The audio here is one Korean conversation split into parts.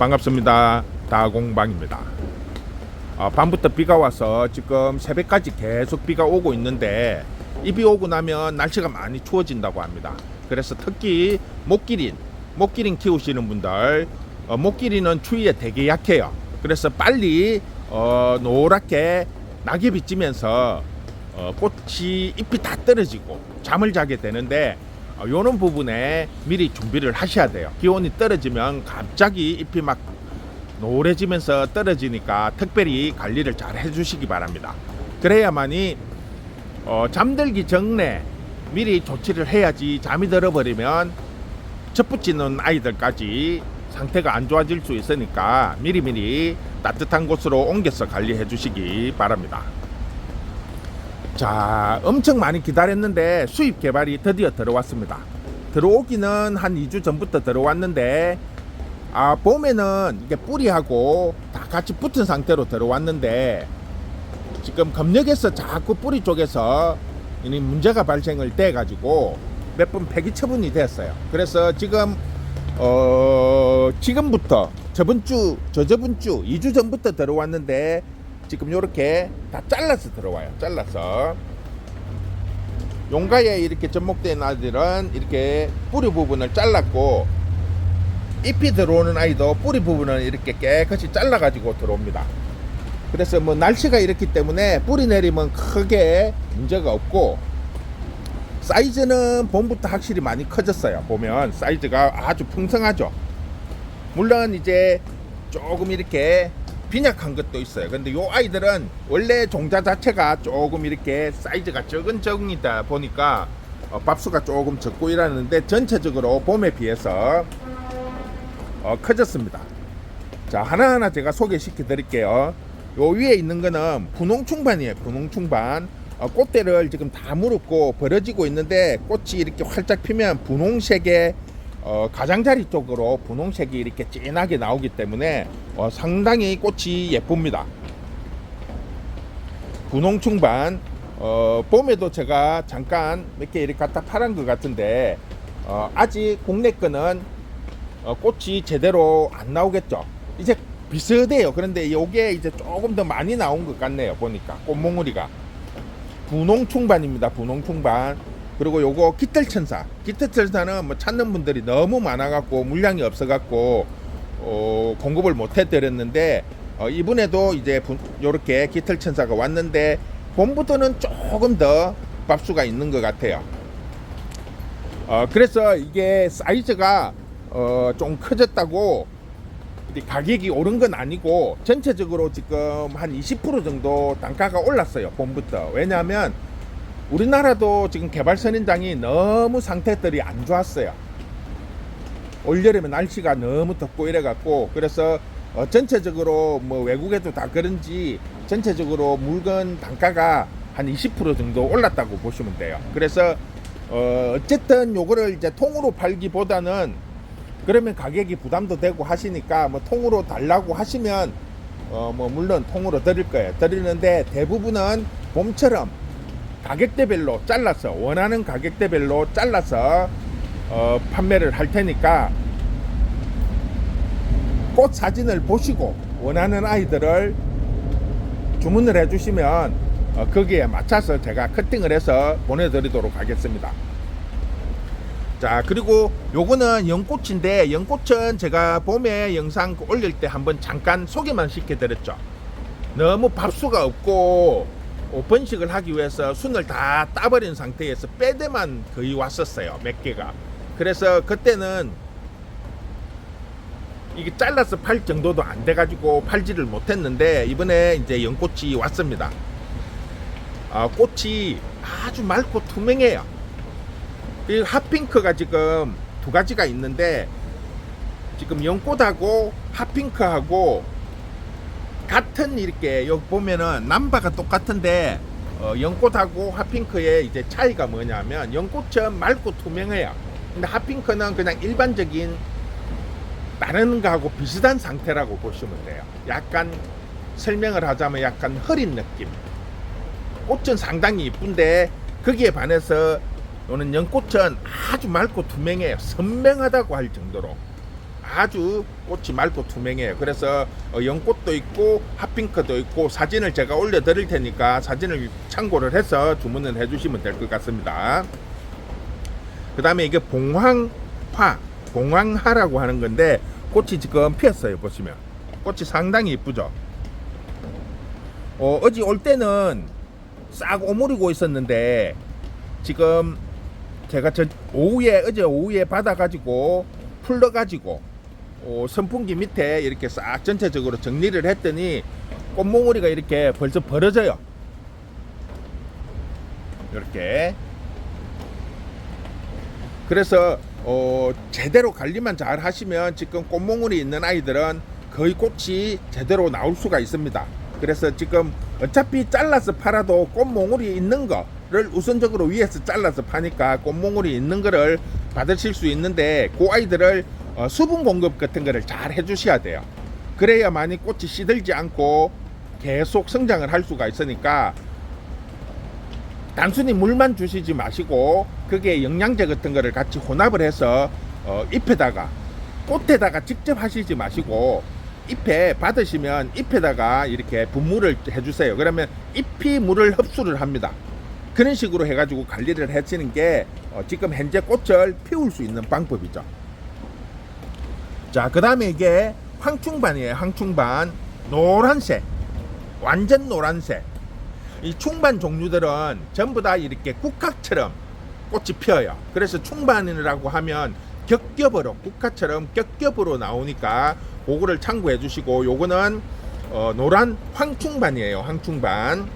반갑습니다. 다공방입니다. 어, 밤부터 비가 와서 지금 새벽까지 계속 비가 오고 있는데 이 비 오고 나면 날씨가 많이 추워진다고 합니다. 그래서 특히 목기린, 목기린 키우시는 분들, 어, 목기린은 추위에 되게 약해요. 그래서 빨리 어, 노랗게 낙엽이 지면서 어, 꽃이 잎이 다 떨어지고 잠을 자게 되는데 어, 요런 부분에 미리 준비를 하셔야 돼요. 기온이 떨어지면 갑자기 잎이 막 노래지면서 떨어지니까 특별히 관리를 잘 해주시기 바랍니다. 그래야만이 어, 잠들기 전에 미리 조치를 해야지 잠이 들어버리면 젖붙이는 아이들까지 상태가 안 좋아질 수 있으니까 미리미리 따뜻한 곳으로 옮겨서 관리해 주시기 바랍니다. 자, 엄청 많이 기다렸는데 수입 개발이 드디어 들어왔습니다. 들어오기는 한 2주 전부터 들어왔는데 아, 봄에는 이게 뿌리하고 다 같이 붙은 상태로 들어왔는데 지금 검역에서 자꾸 뿌리 쪽에서 이 문제가 발생을 돼 가지고 몇 번 폐기 처분이 됐어요. 그래서 지금 어 지금부터 저번 주 저저번 주 2주 전부터 들어왔는데 지금 요렇게 다 잘라서 들어와요. 잘라서 용가에 이렇게 접목된 아이들은 이렇게 뿌리 부분을 잘랐고 잎이 들어오는 아이도 뿌리 부분을 이렇게 깨끗이 잘라 가지고 들어옵니다. 그래서 뭐 날씨가 이렇기 때문에 뿌리 내리면 크게 문제가 없고 사이즈는 봄부터 확실히 많이 커졌어요. 보면 사이즈가 아주 풍성하죠. 물론 이제 조금 이렇게 빈약한 것도 있어요. 근데 요 아이들은 원래 종자 자체가 조금 이렇게 사이즈가 적은 적이다 보니까 어, 밥수가 조금 적고 이러는데 전체적으로 봄에 비해서 어, 커졌습니다. 자 하나하나 제가 소개시켜 드릴게요. 요 위에 있는 거는 분홍충반이에요. 분홍충반. 어, 꽃대를 지금 다 물었고 벌어지고 있는데 꽃이 이렇게 활짝 피면 분홍색의 어, 가장자리 쪽으로 분홍색이 이렇게 진하게 나오기 때문에 어, 상당히 꽃이 예쁩니다. 분홍 충반 어, 봄에도 제가 잠깐 몇 개 이렇게 갖다 팔은 것 같은데 어, 아직 국내 거는 어, 꽃이 제대로 안 나오겠죠. 이제 비슷해요. 그런데 이게 이제 조금 더 많이 나온 것 같네요. 보니까 꽃몽우리가 분홍 충반입니다. 분홍 충반. 그리고 요거 깃털천사. 깃털천사는 뭐 찾는 분들이 너무 많아갖고 물량이 없어갖고 어, 공급을 못 해드렸는데 어, 이번에도 이제 분, 요렇게 깃털천사가 왔는데 봄부터는 조금 더 밥수가 있는 것 같아요. 어, 그래서 이게 사이즈가 어, 좀 커졌다고 가격이 오른 건 아니고 전체적으로 지금 한 20% 정도 단가가 올랐어요 봄부터 왜냐하면 우리나라도 지금 개발 선인장이 너무 상태들이 안 좋았어요 올여름에 날씨가 너무 덥고 이래갖고 그래서 어, 전체적으로 뭐 외국에도 다 그런지 전체적으로 물건 단가가 한 20% 정도 올랐다고 보시면 돼요 그래서 어, 어쨌든 요거를 이제 통으로 팔기보다는 그러면 가격이 부담도 되고 하시니까 뭐 통으로 달라고 하시면 어 뭐 물론 통으로 드릴 거예요. 드리는데 대부분은 봄처럼 가격대별로 잘라서 원하는 가격대별로 잘라서 어 판매를 할 테니까 꽃 사진을 보시고 원하는 아이들을 주문을 해주시면 어 거기에 맞춰서 제가 커팅을 해서 보내드리도록 하겠습니다. 자 그리고 요거는 연꽃인데 연꽃은 제가 봄에 영상 올릴 때 한번 잠깐 소개만 시켜드렸죠 너무 밥수가 없고 어, 번식을 하기 위해서 순을 다 따버린 상태에서 빼대만 거의 왔었어요 몇 개가. 그래서 그때는 이게 잘라서 팔 정도도 안 돼가지고 팔지를 못했는데 이번에 이제 연꽃이 왔습니다. 아, 꽃이 아주 맑고 투명해요. 이 핫핑크가 지금 두 가지가 있는데 지금 연꽃하고 핫핑크하고 같은 이렇게 여기 보면은 남바가 똑같은데 어, 연꽃하고 핫핑크의 이제 차이가 뭐냐면 연꽃은 맑고 투명해요. 근데 핫핑크는 그냥 일반적인 다른 거하고 비슷한 상태라고 보시면 돼요. 약간 설명을 하자면 약간 흐린 느낌. 꽃은 상당히 이쁜데 거기에 반해서 요는 연꽃은 아주 맑고 투명해요. 선명하다고 할 정도로 아주 꽃이 맑고 투명해요. 그래서 어, 연꽃도 있고 핫핑크도 있고 사진을 제가 올려드릴 테니까 사진을 참고를 해서 주문을 해주시면 될 것 같습니다. 그 다음에 이게 봉황화, 봉황하라고 하는 건데 꽃이 지금 피었어요. 보시면 꽃이 상당히 이쁘죠. 어, 어제 올 때는 싹 오므리고 있었는데 지금 제가 저 오후에 어제 오후에 받아가지고 풀러가지고 어, 선풍기 밑에 이렇게 싹 전체적으로 정리를 했더니 꽃몽우리가 이렇게 벌써 벌어져요. 이렇게. 그래서 어, 제대로 관리만 잘 하시면 지금 꽃몽우리 있는 아이들은 거의 꽃이 제대로 나올 수가 있습니다. 그래서 지금 어차피 잘라서 팔아도 꽃몽우리 있는 거를 우선적으로 위에서 잘라서 파니까 꽃몽우리 있는 거를 받으실 수 있는데 그 아이들을 어, 수분 공급 같은 거를 잘 해주셔야 돼요. 그래야만이 꽃이 시들지 않고 계속 성장을 할 수가 있으니까 단순히 물만 주시지 마시고 그게 영양제 같은 거를 같이 혼합을 해서 어, 잎에다가 꽃에다가 직접 하시지 마시고 잎에 받으시면 잎에다가 이렇게 분무를 해주세요. 그러면 잎이 물을 흡수를 합니다. 그런 식으로 해가지고 관리를 해치는 게 어, 지금 현재 꽃을 피울 수 있는 방법이죠. 자, 그 다음에 이게 황충반이에요. 황충반. 노란색. 완전 노란색. 이 충반 종류들은 전부 다 이렇게 국화처럼 꽃이 피어요. 그래서 충반이라고 하면 겹겹으로 국화처럼 겹겹으로 나오니까 그거를 참고해 주시고 요거는 어, 노란 황충반이에요. 황충반.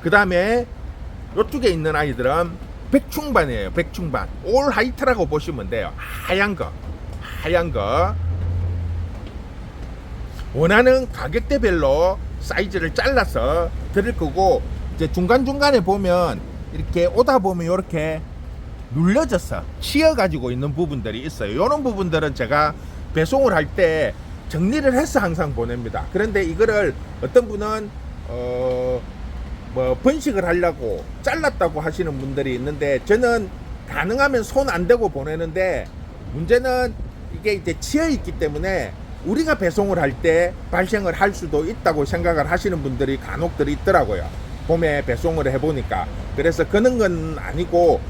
그 다음에 요쪽에 있는 아이들은 백충반이에요. 백충반. 올 하이트라고 보시면 돼요. 하얀 거. 하얀 거. 원하는 가격대별로 사이즈를 잘라서 드릴 거고 이제 중간중간에 보면 이렇게 오다 보면 이렇게 눌려져서 치여 가지고 있는 부분들이 있어요. 이런 부분들은 제가 배송을 할 때 정리를 해서 항상 보냅니다. 그런데 이거를 어떤 분은 어 뭐 번식을 하려고 잘랐다고 하시는 분들이 있는데 저는 가능하면 손 안 대고 보내는데 문제는 이게 이제 치여 있기 때문에 우리가 배송을 할 때 발생을 할 수도 있다고 생각을 하시는 분들이 간혹들이 있더라고요. 봄에 배송을 해보니까. 그래서 그런 건 아니고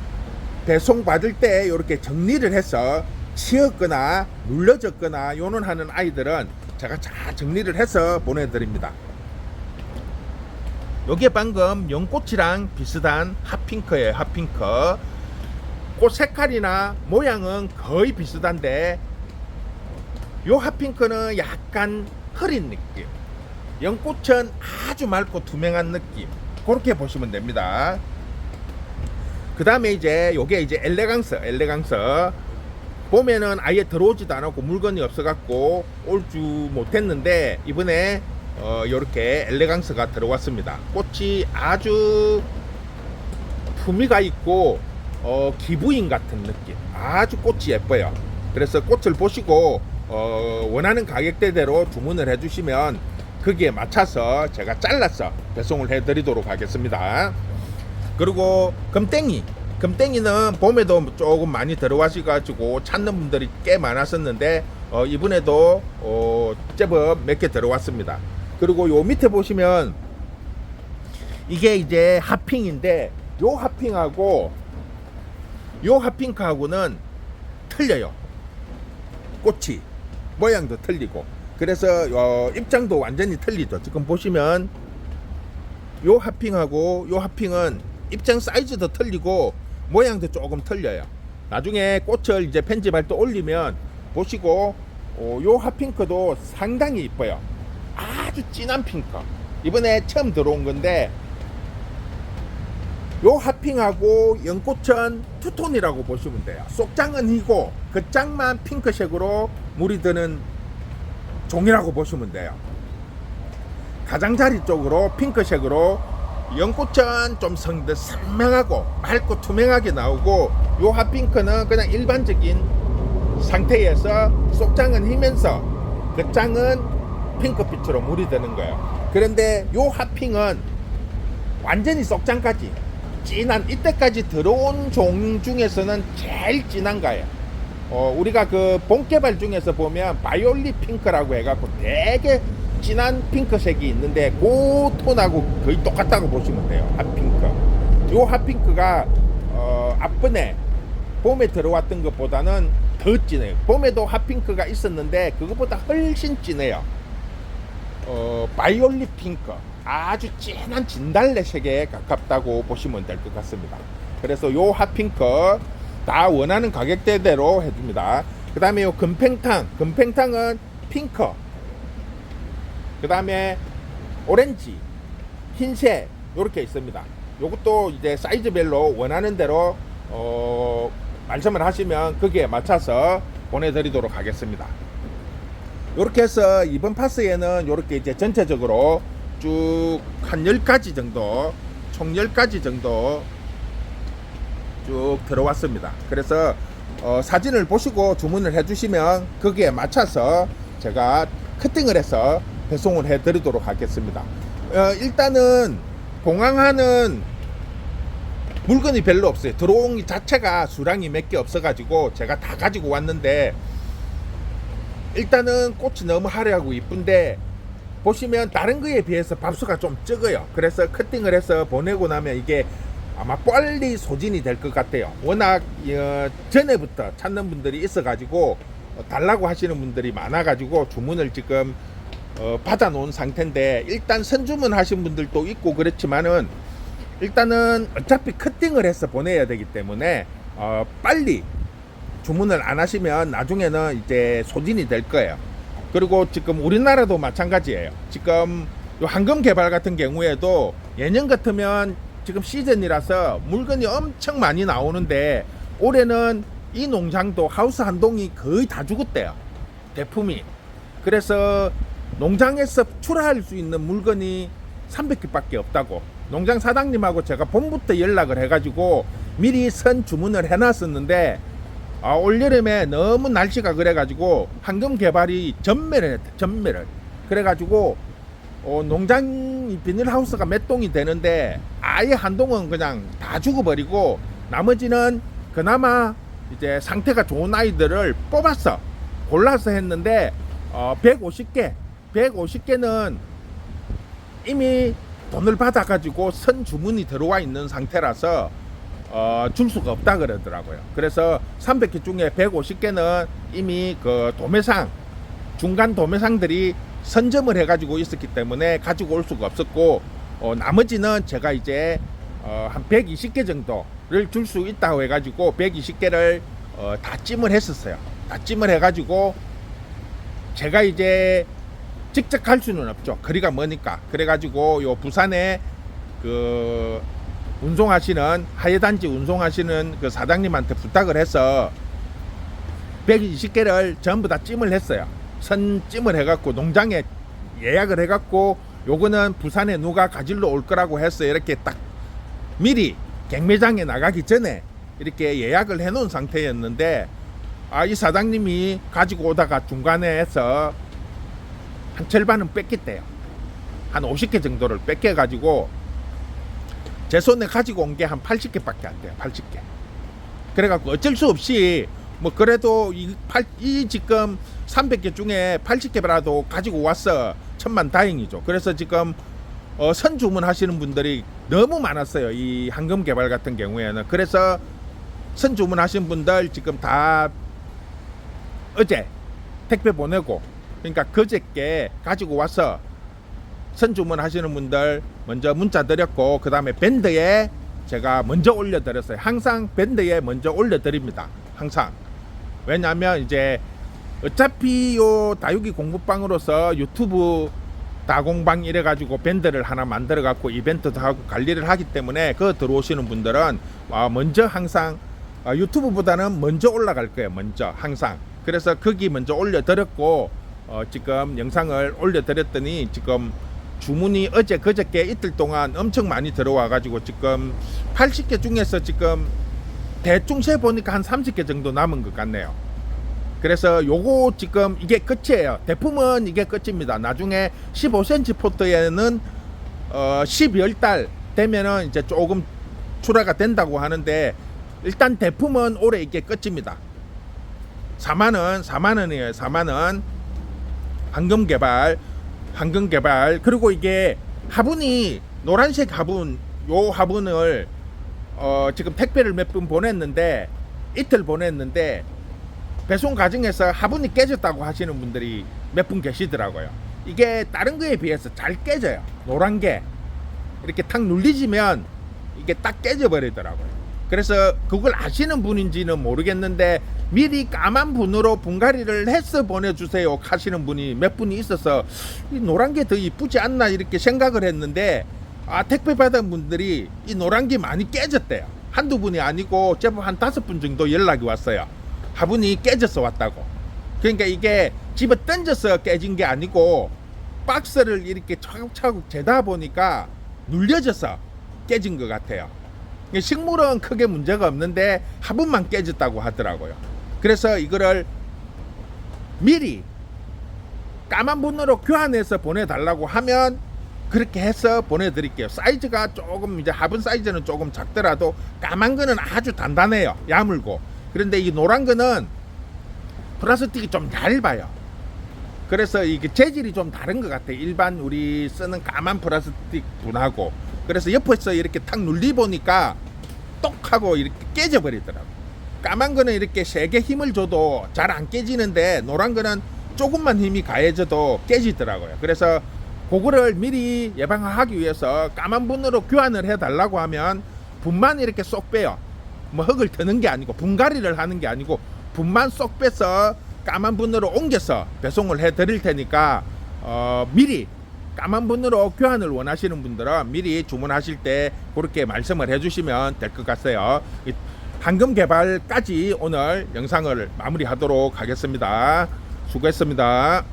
배송 받을 때 이렇게 정리를 해서 치였거나 눌러졌거나 요는 하는 아이들은 제가 잘 정리를 해서 보내드립니다. 요게 방금 연꽃이랑 비슷한 핫핑크예요. 핫핑크. 꽃 색깔이나 모양은 거의 비슷한데 요 핫핑크는 약간 흐린 느낌. 연꽃은 아주 맑고 투명한 느낌. 그렇게 보시면 됩니다. 그 다음에 이제 요게 이제 엘레강스, 엘레강스. 봄에는 아예 들어오지도 않았고 물건이 없어갖고 올 줄 못했는데 이번에 어 요렇게 엘레강스가 들어왔습니다. 꽃이 아주 품위가 있고 어 기부인 같은 느낌. 아주 꽃이 예뻐요. 그래서 꽃을 보시고 어, 원하는 가격대대로 주문을 해주시면 거기에 맞춰서 제가 잘라서 배송을 해드리도록 하겠습니다. 그리고 금땡이, 금땡이는 봄에도 조금 많이 들어와셔가지고 찾는 분들이 꽤 많았었는데 어, 이번에도 어, 제법 몇 개 들어왔습니다. 그리고 요 밑에 보시면 이게 이제 핫핑인데 요 핫핑하고 요 핫핑크하고는 틀려요. 꽃이 모양도 틀리고. 그래서 어, 입장도 완전히 틀리죠. 지금 보시면 요 핫핑하고 요 핫핑은 입장 사이즈도 틀리고 모양도 조금 틀려요. 나중에 꽃을 이제 편집할 때 올리면 보시고 어, 요 핫핑크도 상당히 이뻐요 아주 진한 핑크 이번에 처음 들어온 건데 요 핫핑하고 연꽃은 투톤이라고 보시면 돼요. 속장은 이고 겉장만 핑크색으로 물이 드는 종이라고 보시면 돼요. 가장자리 쪽으로 핑크색으로 연꽃은 좀 성도 선명하고 맑고 투명하게 나오고 요 핫핑크는 그냥 일반적인 상태에서 속장은 희면서 겉장은 핑크빛으로 물이 드는 거예요. 그런데 요 핫핑은 완전히 속장까지 진한 이때까지 들어온 종 중에서는 제일 진한 거예요. 어, 우리가 그 본개발 중에서 보면 바이올릿 핑크라고 해갖고 되게 진한 핑크색이 있는데 그 톤하고 거의 똑같다고 보시면 돼요. 핫핑크. 요 핫핑크가 어, 앞번에 봄에 들어왔던 것보다는 더 진해요. 봄에도 핫핑크가 있었는데 그것보다 훨씬 진해요. 어, 바이올릿 핑크. 아주 진한 진달래 색에 가깝다고 보시면 될 것 같습니다. 그래서 요 핫핑크 다 원하는 가격대대로 해줍니다. 그 다음에 요 금팽탕. 금팽탕은 핑크. 그 다음에 오렌지, 흰색, 요렇게 있습니다. 요것도 이제 사이즈별로 원하는 대로, 어, 말씀을 하시면 거기에 맞춰서 보내드리도록 하겠습니다. 요렇게 해서 이번 파스에는 요렇게 이제 전체적으로 쭉 한 10가지 정도, 총 10가지 정도 쭉 들어왔습니다. 그래서 어, 사진을 보시고 주문을 해주시면 거기에 맞춰서 제가 커팅을 해서 배송을 해드리도록 하겠습니다. 어, 일단은 봉황하는 물건이 별로 없어요. 들어온 게 자체가 수량이 몇 개 없어가지고 제가 다 가지고 왔는데 일단은 꽃이 너무 화려하고 이쁜데 보시면 다른 거에 비해서 밥수가 좀 적어요. 그래서 커팅을 해서 보내고 나면 이게 아마 빨리 소진이 될 것 같아요. 워낙 어, 전에부터 찾는 분들이 있어가지고 어, 달라고 하시는 분들이 많아가지고 주문을 지금 어, 받아놓은 상태인데 일단 선주문 하신 분들도 있고 그렇지만은 일단은 어차피 커팅을 해서 보내야 되기 때문에 어, 빨리 주문을 안 하시면 나중에는 이제 소진이 될 거예요. 그리고 지금 우리나라도 마찬가지예요. 지금 요 황금 개발 같은 경우에도 예년 같으면 지금 시즌이라서 물건이 엄청 많이 나오는데 올해는 이 농장도 하우스 한 동이 거의 다 죽었대요. 대품이. 그래서 농장에서 출하할 수 있는 물건이 300개밖에 없다고. 농장 사장님하고 제가 봄부터 연락을 해가지고 미리 선 주문을 해놨었는데 아, 올여름에 너무 날씨가 그래가지고 황금 개발이 전매를 했대, 전매를. 그래가지고 어, 농장 비닐하우스가 몇 동이 되는데 아예 한 동은 그냥 다 죽어버리고 나머지는 그나마 이제 상태가 좋은 아이들을 뽑았어. 골라서 했는데 어, 150개, 150개는 이미 돈을 받아가지고 선 주문이 들어와 있는 상태라서 어, 줄 수가 없다 그러더라고요. 그래서 300개 중에 150개는 이미 그 도매상 중간 도매상들이 선점을 해가지고 있었기 때문에 가지고 올 수가 없었고 어, 나머지는 제가 이제 어, 한 120개 정도를 줄 수 있다고 해가지고 120개를 어, 다 찜을 했었어요. 다 찜을 해가지고 제가 이제 직접 갈 수는 없죠. 거리가 머니까. 그래가지고 요 부산에 그 운송하시는 하예단지 운송하시는 그 사장님한테 부탁을 해서 120개를 전부 다 찜을 했어요. 선 찜을 해갖고 농장에 예약을 해갖고 요거는 부산에 누가 가지러 올 거라고 해서 이렇게 딱 미리 경매장에 나가기 전에 이렇게 예약을 해놓은 상태였는데 아 이 사장님이 가지고 오다가 중간에 해서 한 절반은 뺏겼대요. 한 50개 정도를 뺏겨가지고 제 손에 가지고 온 게 한 80개밖에 안 돼요. 80개. 그래갖고 어쩔 수 없이 뭐 그래도 이, 팔, 이 지금 300개 중에 80개라도 가지고 왔어. 천만 다행이죠. 그래서 지금 어, 선 주문하시는 분들이 너무 많았어요. 이 황금 개발 같은 경우에는. 그래서 선 주문하신 분들 지금 다 어제 택배 보내고 그러니까 그저께 가지고 와서 선 주문하시는 분들 먼저 문자 드렸고 그 다음에 밴드에 제가 먼저 올려드렸어요. 항상 밴드에 먼저 올려드립니다. 항상 왜냐하면 이제 어차피 요 다육이 공부방으로서 유튜브 다공방 이래 가지고 밴드를 하나 만들어 갖고 이벤트도 하고 관리를 하기 때문에 그 들어오시는 분들은 아, 먼저 항상 아, 유튜브보다는 먼저 올라갈 거예요. 먼저 항상 그래서 거기 먼저 올려드렸고 어, 지금 영상을 올려드렸더니 지금 주문이 어제 그저께 이틀 동안 엄청 많이 들어와 가지고 지금 80개 중에서 지금 대충 세 보니까 한 30개 정도 남은 것 같네요. 그래서 요거 지금 이게 끝이에요. 대품은 이게 끝입니다. 나중에 15cm 포트에는 어 12월 달 되면은 이제 조금 출하가 된다고 하는데 일단 대품은 올해 이게 끝입니다. 4만 원, 4만 원이에요. 4만 원. 황금 개발, 황금 개발. 그리고 이게 화분이 노란색 화분, 요 화분을 어, 지금 택배를 몇 분 보냈는데 이틀 보냈는데 배송 과정에서 화분이 깨졌다고 하시는 분들이 몇 분 계시더라고요. 이게 다른 거에 비해서 잘 깨져요. 노란 게 이렇게 탁 눌리지면 이게 딱 깨져 버리더라고요. 그래서 그걸 아시는 분인지는 모르겠는데 미리 까만 분으로 분갈이를 해서 보내주세요 하시는 분이 몇 분이 있어서 이 노란 게 더 이쁘지 않나 이렇게 생각을 했는데 아 택배 받은 분들이 이 노란 게 많이 깨졌대요. 한두 분이 아니고 제법 한 다섯 분 정도 연락이 왔어요. 화분이 깨져서 왔다고. 그러니까 이게 집에 던져서 깨진 게 아니고 박스를 이렇게 차곡차곡 재다 보니까 눌려져서 깨진 것 같아요. 식물은 크게 문제가 없는데 화분만 깨졌다고 하더라고요. 그래서 이거를 미리 까만 분으로 교환해서 보내달라고 하면 그렇게 해서 보내드릴게요. 사이즈가 조금 이제 화분 사이즈는 조금 작더라도 까만 거는 아주 단단해요. 야물고. 그런데 이 노란 거는 플라스틱이 좀 얇아요. 그래서 이게 재질이 좀 다른 것 같아요. 일반 우리 쓰는 까만 플라스틱 분하고. 그래서 옆에서 이렇게 탁 눌리 보니까 똑 하고 이렇게 깨져 버리더라고. 까만 거는 이렇게 세게 힘을 줘도 잘 안 깨지는데 노란 거는 조금만 힘이 가해져도 깨지더라고요. 그래서 그거를 미리 예방하기 위해서 까만 분으로 교환을 해 달라고 하면 분만 이렇게 쏙 빼요. 뭐 흙을 트는 게 아니고 분갈이를 하는 게 아니고 분만 쏙 빼서 까만 분으로 옮겨서 배송을 해 드릴 테니까 어, 미리 까만 분으로 교환을 원하시는 분들은 미리 주문하실 때 그렇게 말씀을 해주시면 될 것 같아요. 이 황금 개발까지 오늘 영상을 마무리하도록 하겠습니다. 수고했습니다.